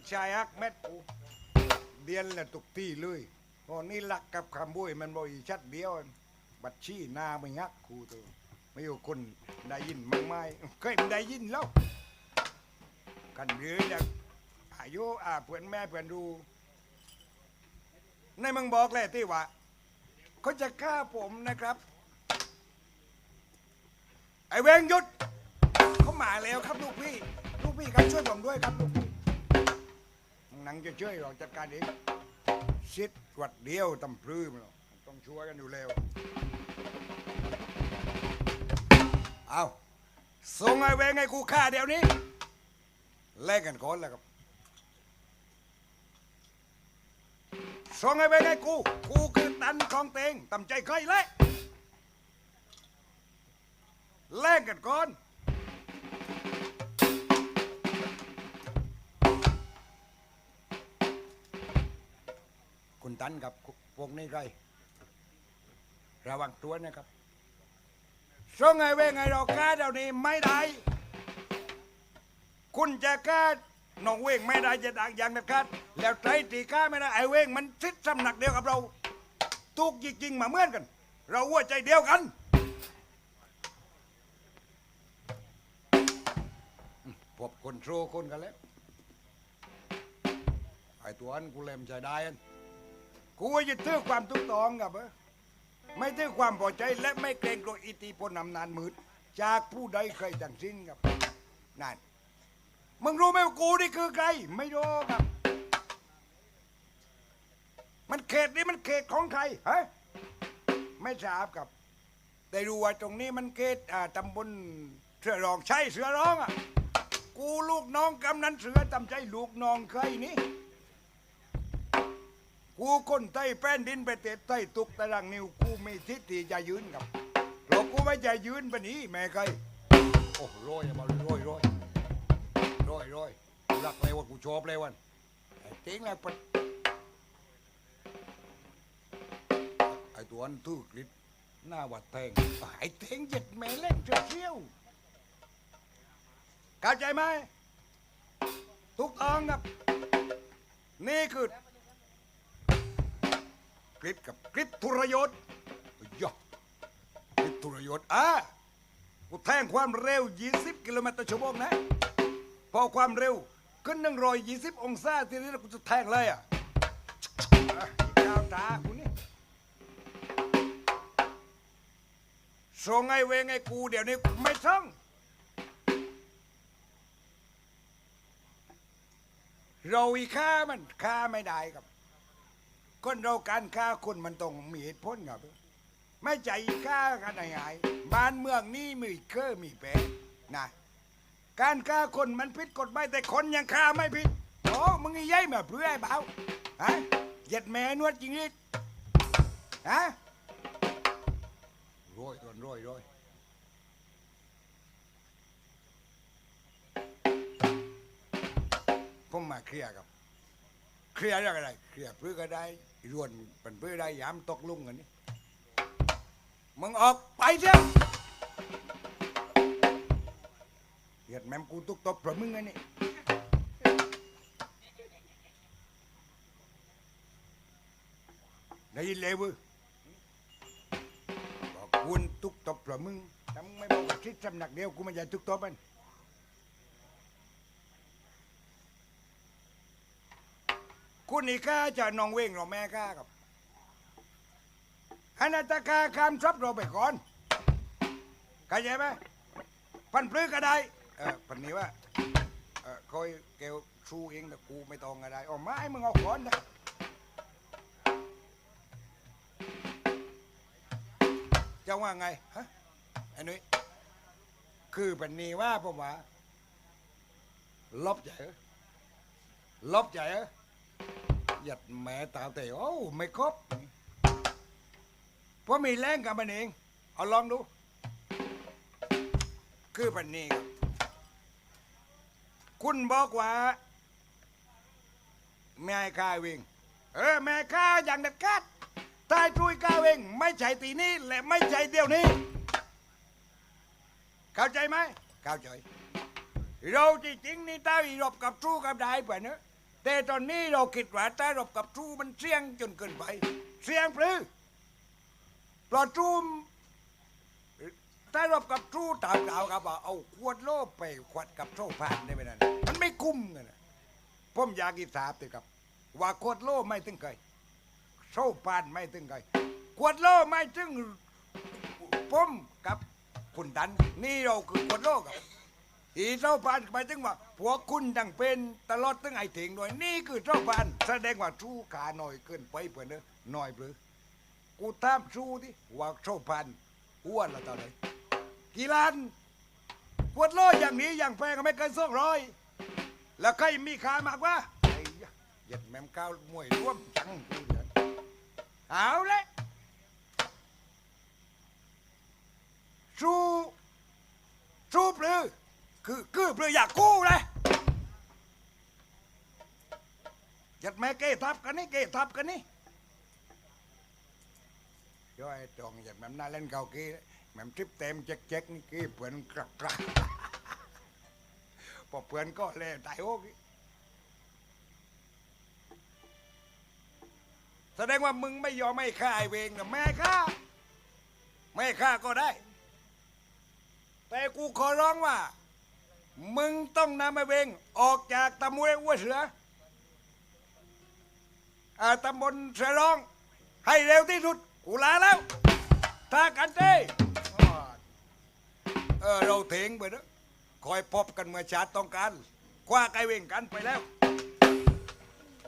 มันชายฮักเม็ดกูเดียนแหละตุกที่เลยพอนี่ลักกับคำบุ้ยมันบ่อีชัดเดียว บัดชี้หน้าไม่งักกูตัวไม่อยู่คนได้ยินมั้งไหมเคยได้ยินแล้วกันหรือเนี่ยอายุอาเพื่อนแม่เพื่อนดูในมึงบอกเลยที่ว่าเขาจะฆ่าผมนะครับ ไอ้เวงหยุดเขามาแล้วครับลูกพี่ ลูกพี่ครับช่วยผมด้วยครับลูกพี่ หนังจะช่วยเราจัดการเองชิดกวัดเดียวตำพรื้มนหรอกต้องช่วยกันอยู่แล้ว เอาส่งไอ้เวงให้กูฆ่าเดี๋ยวนี้แลกกันก่อนแล้วครับส่งไอ้เวงให้กู กูคือตันของเตงตำใจใครเลยแลกกันก่อน ตันกับพวกนี้ใครระวังตัวนะครับส่งไอเวงไอเราฆ่าเดี๋ยวนี้ไม่ได้ คุณจะฆ่าน้องเวงไม่ได้จะดังอย่างเด็ดขาดแล้วใจตีฆ่าไม่ได้ไอ้เวงมันซิดสำนักเดียวกับเราทุกจริงมาเหมือนกัน เราหัวใจเดียวกันพบคนโทรคนกันแล้วไอ้ตัวอันกูเล่มใจได้อัน กูว่าจะถือความถูกตองกับเอ้อไม่ถือความพอใจและไม่เกรงกลัวอิทธิพลอำนาจมืดจากผู้ใดเคยทั้งสิ้นครับนั่นมึงรู้ไหมว่ากูนี่คือใคร ไม่รู้ครับ มันเขตนี้มันเขตของใครฮะไม่ทราบครับแต่รู้ว่าตรงนี้มันเขตอ่าตำบลเสือร้องใช่เสือร้องอะกูลูกน้องกำนันเสือตำใจลูกน้องใครนี่ กูคนไต้แป้นดินไปเตะไต้ตุกตารางนิ้วกูไม่ทิศที่จะยืนครับเรากูไม่จะยืนปะนี้แม่ใครโอ้โรยอะบอลโรยโรยร้อยร้อยรักเลยว่ากูชอบเลยวันไอ้เต็งแล้วปะไอ้ตัวนั้นตื้อกริดหน้าวัดแทงไอ้เต็งเจ็ดแม่เล่นเชี่ยวเข้าใจไหมทุกต้องครับนี่คือ กริดกับกริดทุรยศยะกริดทุรยศอะกูแทงความเร็ว 20 กิโลเมตรต่อชั่วโมงนะ พอความเร็วขึ้นหนึ่งร้อยยี่สิบองศาทีนี้กูจะแทงเลยอะอะอีกดาวตากูนี่ส่งไอ้เวงไอ้กูเดี๋ยวนี้ไม่ช่องเราอีฆ่ามันฆ่าไม่ได้ครับ คนเราการฆ่าคนมันต้องมีเหตุผลครับ ไม่ใจฆ่ากันง่ายๆบ้านเมืองนี้มีเคอมีแปรนะการฆ่าคนมันผิดกฎหมายแต่คนยังฆ่าไม่ผิดโอ้มึงนี่ยัยมาเพื่อไอ้เบาฮะเหยียดแม่นวดจริงนิดฮะร้อยตอนร้อยร้อยผมมาเคลียร์ครับ เคลียร์เรื่องอะไรเคลียร์เพื่อก็ได้รวนเป็นเพื่อได้ยามตกลุ่งกันนี่มึงออกไปเถอะเหยียดแม่มกูตุกตบเพระมึงไงนี่ได้ยินเลยเว้ยบอกคุณตุกตบเพระมึงถ้ามึงไม่บอกว่าคิดสำนักเดียวกูไม่จะตุกตบมันคุณ นี่ข้าจะนองเว้งเราแม่ข้าครับอันนัตกาคำซับเราไปก่อนเข้าใจไหมพันปลื้ก็ได้เออพันนี้ว่าเออคอยเกลชูเองแต่กูไม่ต้องก็ได้อ๋อไม่มึงเอาก่อนนะจะว่าไงฮะไอ้นุ้ยคือพันนี้ว่าผมว่าลบใจเหรอลบใจเหรอ หยัดแม่ตาเตะโอ้ไม่ครบเพราะมีแรงกับมันเอง เอาลองดู คือปันนี้ครับ คุณบอกว่าแม่ข้าวิ่ง เออแม่ข้าอย่างเด็ดขาดตายทุยข้าวิ่งไม่ใช่ตีนี้และไม่ใช่เดียวนี้ เข้าใจไหมเข้าใจ เราจริงๆนี่ตาอีรบกับสู้กับได้ป่ะเนอะ แต่ตอนนี้เราคิดว่าใต้รบกับจูมันเสี่ยงจนเกินไป เสี่ยงปรือเพราะจูมใต้รบกับจูตามกล่าวกับว่าเอาขวดโลบไปขวดกับโซ่ผ่านได้ไหมนั่นมันไม่คุ้มกันนะผมอยากอีสาบเลยครับ ว่าขวดโลไม่ถึงเคยโซ่ผ่านไม่ถึงเคยขวดโลไม่ถึงผมกับคุณดัน นี่เราคือขวดโลกับ อีเจ้าพานหมายถึงว่าพวกคุณดังเป็นตลอดตั้งไอ้ถิงด้วยนี่คือเจ้าพานแสดงว่าชู้ขาหน่อยเกินไปเพื่อนเนอะหน่อยหรือกูตามชู้ที่ว่าเจ้าพานอ้วนละตอนไหนกี่ล้านขวดโลอย่างนี้อย่างแพงก็ไม่เกินสองร้อยแล้วใครมีขามากวะไอ้ยะเหย็ดแมมก้าวมวยร่วมจังกูเดือดเอาเลยชู้ชู้ปรือ คือคือ เพื่อยากกู้เลยยัดแม่เกทับกันนี่เกทับกันนี่ย่อยตรงยัดแม่มน่าเล่นเกากี้แม่ทริปเต็มเจ๊กเจ๊กนี่กี้เพื่อนกรักกรักพอเพื่อนก็เลยตายโอ้กี้แสดงว่ามึงไม่ยอมไม่ฆ่าไอเวงนะแม่ฆ่าไม่ฆ่าก็ได้ แต่กูขอร้องว่า มึงต้องนำไอ้เวงออกจากตำมวยอ้วเสืออาตำบลเสือร้อง ให้เร็วที่สุดกูลาแล้วถ้ากันเต้เออเราเถงไปเนอะคอยพบกันเมื่อชาติต้องการคว้าไกเวงกันไปแล้ว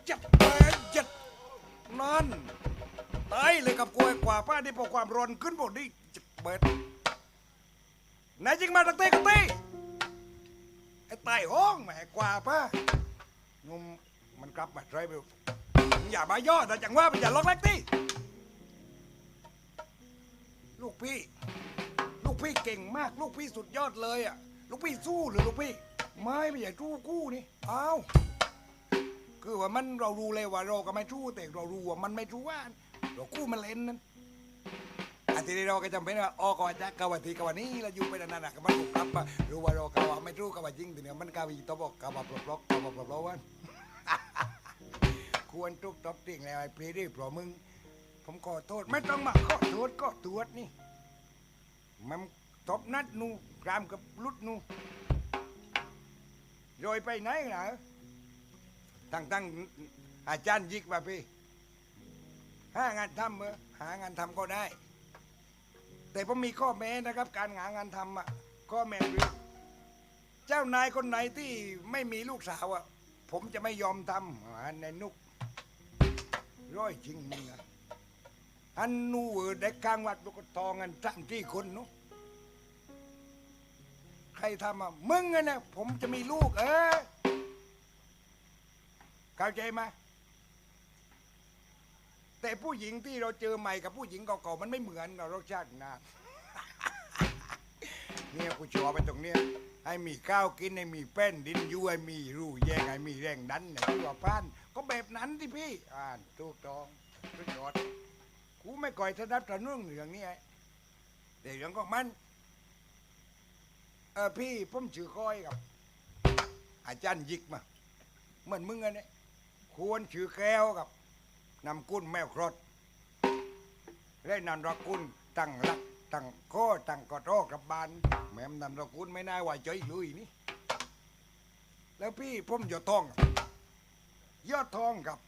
จับเปิดจัดนั่นตายเลยกับกล้วยกว่าป้านี่พอความร้อนขึ้นหมดนี่จับเปิดไหนายจิงมาตั้งเต้กันเต้ ไอ้ใต้ห้องแหมกว่าป้านุ่มมันกลับมาไหมมึงอย่ามาย่อแต่จังว่ามันอย่าล็อกแรกที่ลูกพี่ ลูกพี่เก่งมาก ลูกพี่สุดยอดเลยอะ ลูกพี่สู้หรือลูกพี่ ไม่ไม่ใช่สู้กู้นี่เอาคือว่ามันเรารู้เลยว่าเราก็ไม่สู้แต่เรารู้ว่ามันไม่สู้ว่าเรากู้มันเล่นนั้น ที่นี้เราก็จำเป็นว่าออกก่อนจากกาวาทีกาวานี้เราอยู่ไปนานๆก็มันถูกรับมารู้ว่าเรากาวาไม่รู้กาวาจริงทีเนี้ยมันกาวีตบอกกาวาปลอกปลอกกาวาปลอกปลอกวันควรทุกตบติ่งแล้วไอ้ปรีดีเพราะมึง ผมขอโทษไม่ต้องมาขอโทษก็ตรวจนี่ มันตบนัดนูกรามกับลุดนูโรยไปไหนนะตั้งตั้งอาจารย์ยิกมาพี่ห้างานทำเมื่อหางานทำก็ได้ แต่ผมมีข้อแม้นะครับ การหางานทำอะข้อแม้คือเจ้านายคนไหนที่ไม่มีลูกสาวอะผมจะไม่ยอมทำอ่าในนุกร้อยจริงมึงอะอันนูเออเด็กข้างวัดลูกทองกันสามที่คนนุใครทำอะมึงอะนะผมจะมีลูก เออเข้าใจไหม แต่ผู้หญิงที่เราเจอใหม่กับผู้หญิงเก่าๆมันไม่เหมือนกับรสชาตินะ เนี่ยกูชอบไปตรงเนี้ยให้มีข้าวกินให้มีแป้นดินยูให้มีรูแยงให้มีแรงดันเนี่ยที่ว่าพานก็แบบนั้นที่พี่อ่านถูกต้องสุดยอดกูไม่ก่อยสนับสนุนเรื่องนี้ไอ้แต่เรื่องของมันเออพี่ผมชื่อก้อยครับ อาจารย์ยิกมาเหมือนมึงอะเนี่ยควรชื่อแก้วกับ นำกุ้นแมวครดและนันรักกุ้นตั้งรักตั้งโคตั้งกอดโรกับบานแม่มนำรักกุ้นไม่น่าไหวใจลุยนี่แล้วพี่ผมยอดทองยอดทองครับ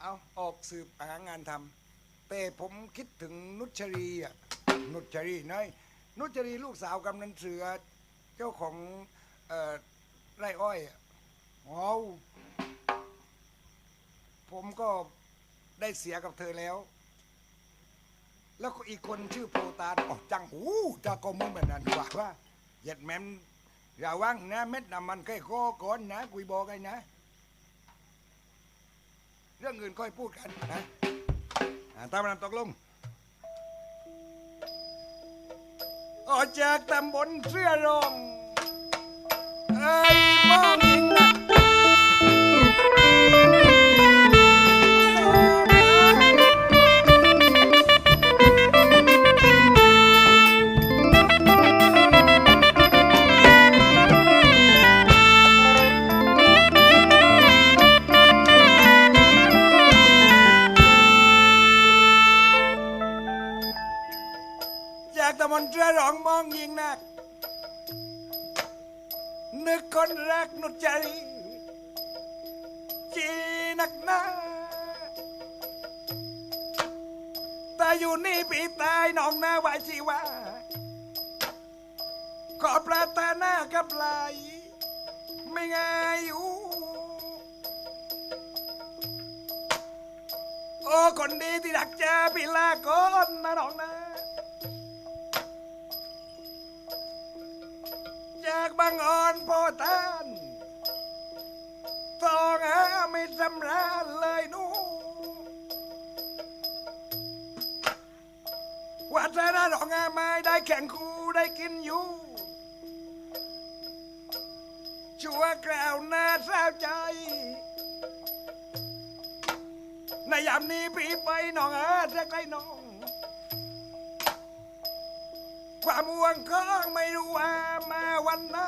เอาออกสืบหางานทำแต่ผมคิดถึงนุชรีอะนุชรีน้อยนุชรีลูกสาวกำนันเสือเจ้าของไร่อ้อยอะว้า ผมก็ได้เสียกับเธอแล้ว แล้วก็อีกคนชื่อโปรตานอ๋อจังหูจะก็มึงแบบนั้นว่าว่าเหยียดแมมอย่าว่างนะเม็ดน้ำมันใกล้คอก่อนนะกุยบอกไงนะ เรื่องอื่นค่อยพูดกันนะตามนั้นตกลงออกจากตำบลเสื้อรอง อยู่นี่ปีตายน้องนาไว้ชีวาขอปรารถนากับไหลไม่ง่ายอยู่โอ้คนดีที่รักเจอพี่ลาก่อนนะน้องนะจากบางอ่อนโพตานตองหาไม่สำราญเลยนู วัฒนาดอกงาไม้ได้แข่งคู่ได้กินอยู่ชั่วกล่าวน้าเศร้าใจ ในยามนี้พี่ไปน้องเออจะใกล้น้อง ความห่วงของไม่รู้ว่ามาวันไหน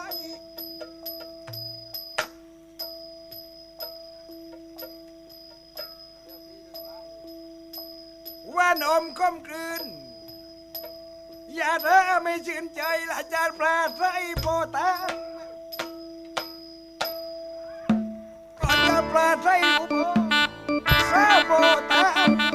ว่านมก้มกลื อย่าเธอไม่ชื่นใจละจารปลาใสโปตานก่อนจะปลาใสอุโบซาโปตัง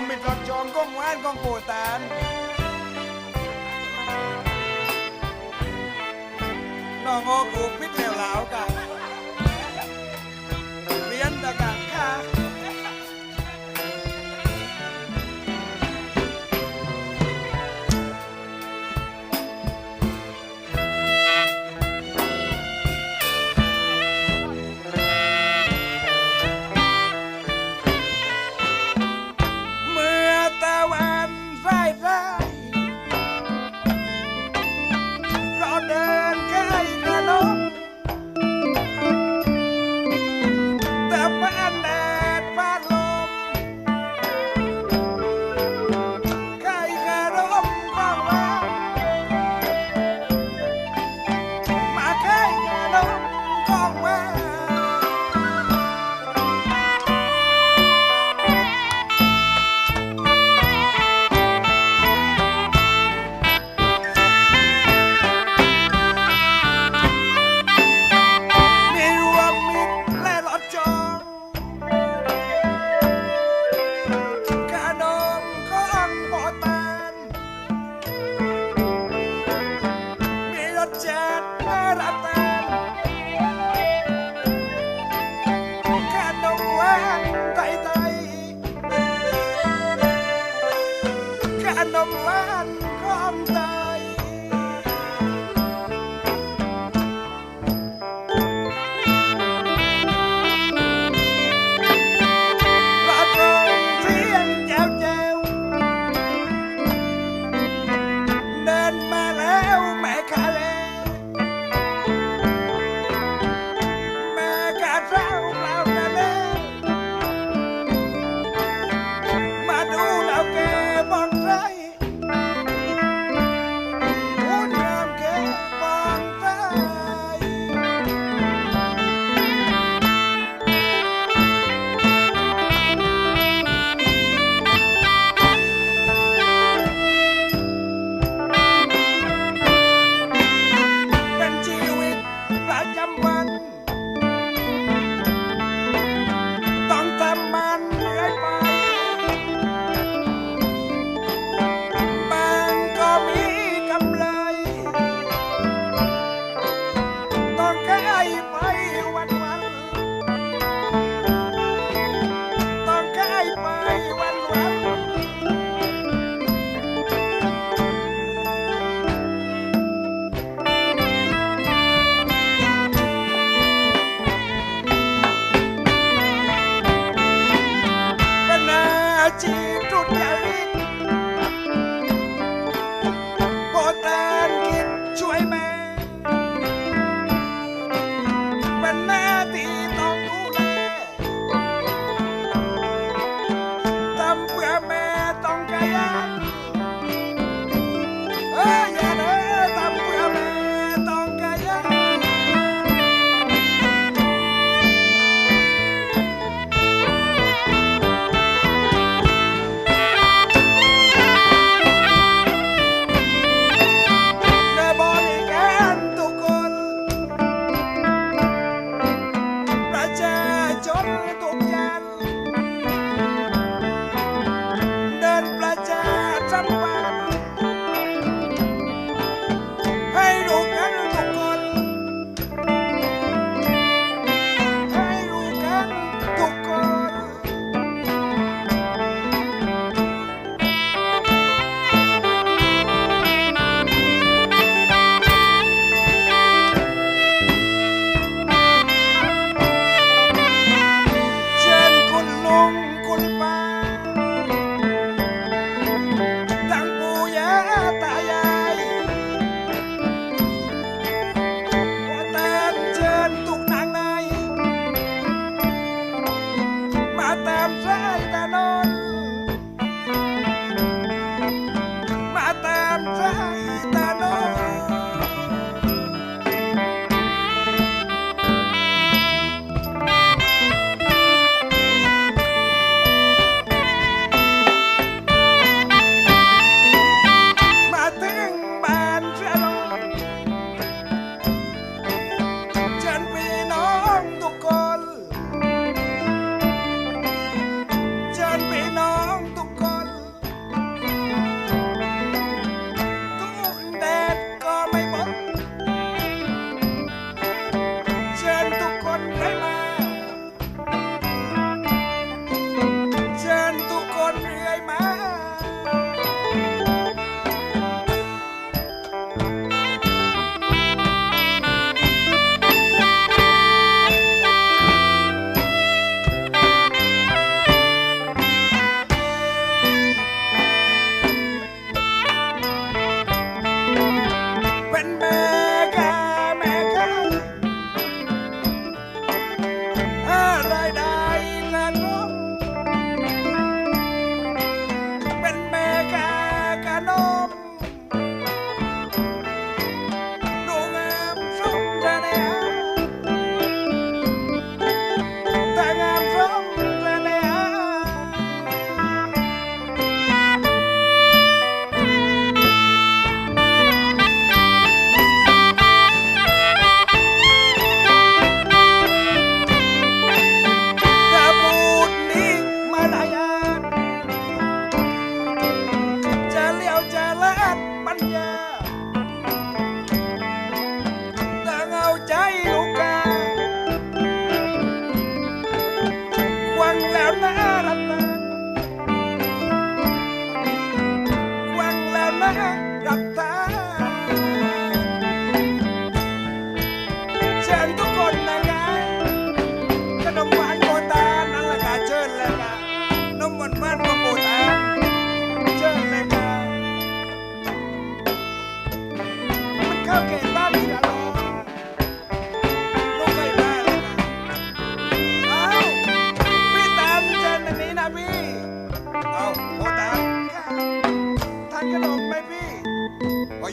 มมิดรรับจองก้องหวานก้องโปตานน้องโอกูพิษแล้วหลาวกะ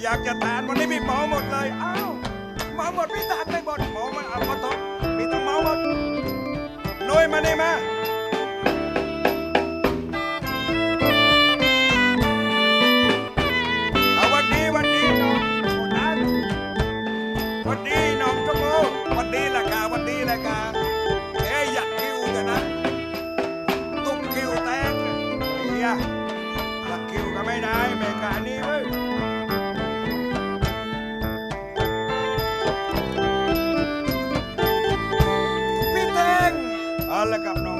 อยากจะทานวันนี้มีหมอหมดเลยเอ้าวหมอหมดพี่ตานไม่หมดหมอมันอาขอโทษพี่ต้องเหมาหมดนุ้ยมานี่มา ละกับน้อง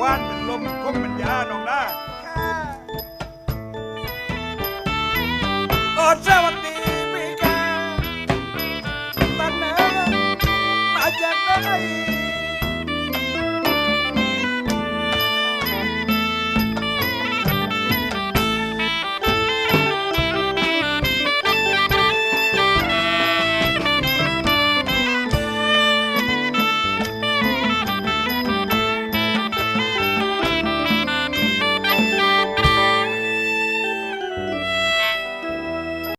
ว่านเป็นลมคมเป็นยาน้องได้อดเจ้า